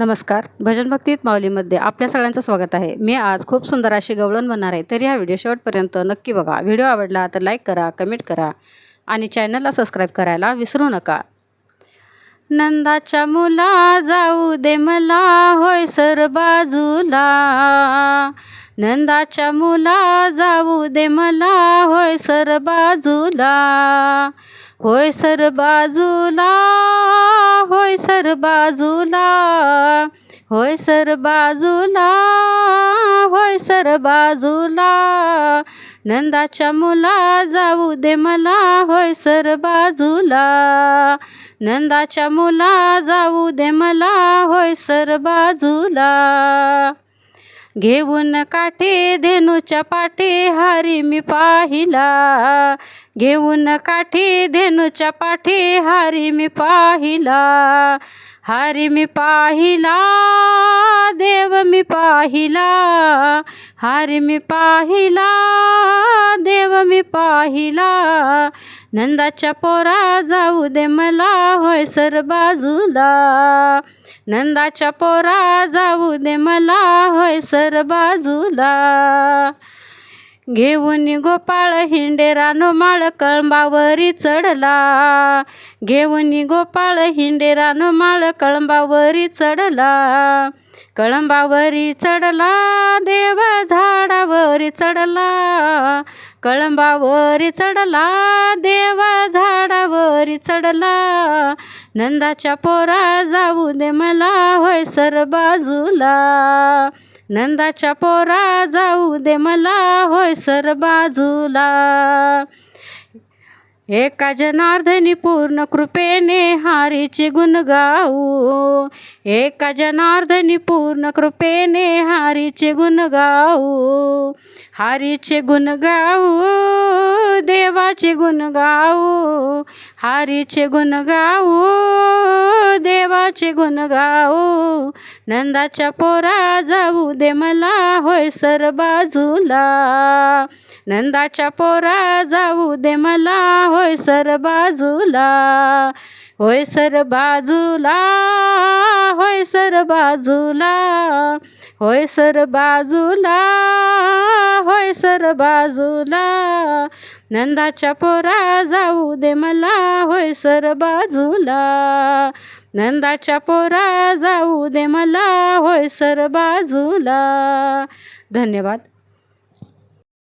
नमस्कार. भजन भक्तीत माऊलीमध्ये आपल्या सगळ्यांचं स्वागत आहे. मी आज खूप सुंदर अशी गवळण म्हणणार आहे. तर हा व्हिडिओ शेवटपर्यंत नक्की बघा. व्हिडिओ आवडला तर लाईक करा कमेंट करा आणि चॅनलला सबस्क्राईब करायला विसरू नका. नंदाच्या मुला जाऊ दे मला होय सर बाजूला. नंदाच्या मुला जाऊ दे मला होय सर बाजूला. होय सर बाजूला. होय सर बाजूला होय सर बाजूला होय सर बाजूला. नंदाच्या मुला जाऊ दे मला होय सर बाजूला. नंदाच्या मुला जाऊ दे मला होय सर बाजूला. घेऊन काठी धेनूच्या पाठी हारी मी पाहिला. घेऊन काठी धेनूच्या पाठी हारी मी पाहिला. हारी मी पाहिला देव मी पाहिला. हारी मी पाहिला देव मी पाहिला. नंदाच्या पोरा जाऊ दे मला होय सर बाजूला. नंदाच्या पोरा जाऊ दे मला होय सर बाजूला घेऊन गोपाळ हिंडेरानो माळ कळंबावरी चढला. घेऊन गोपाळ हिंडेरानो माळ कळंबावरी चढला. कळंबावरी चढला देवा झाडावरी चढला. कळंबावरी चढला देवा झाडावरी चढला. नंदाच्या पोरा जाऊ दे मला होय सर बाजूला नंदाच्या पोरा जाऊ दे मला होय सर बाजूला. एका जनार्दनी पूर्ण कृपेने हारीचे गुण गाऊ एका जनार्दनी पूर्ण कृपेने हारीचे गुण गाऊ हारीचे गुण गाऊ देवाचे गुण गाऊ हारीचे गुण गाऊ नंदाचे गुण गाऊ नंदाच्या पोरा जाऊ दे मला होय सर बाजूला. नंदाच्या पोरा जाऊ दे मला होय सर बाजूला. होय सर बाजूला होय सर बाजूला. होय सर बाजूला होय सर बाजूला. नंदाच्या पोरा जाऊ दे मला होय सर बाजूला. नंदाच्या पोरा जाऊ दे मला होय सर बाजूला. धन्यवाद.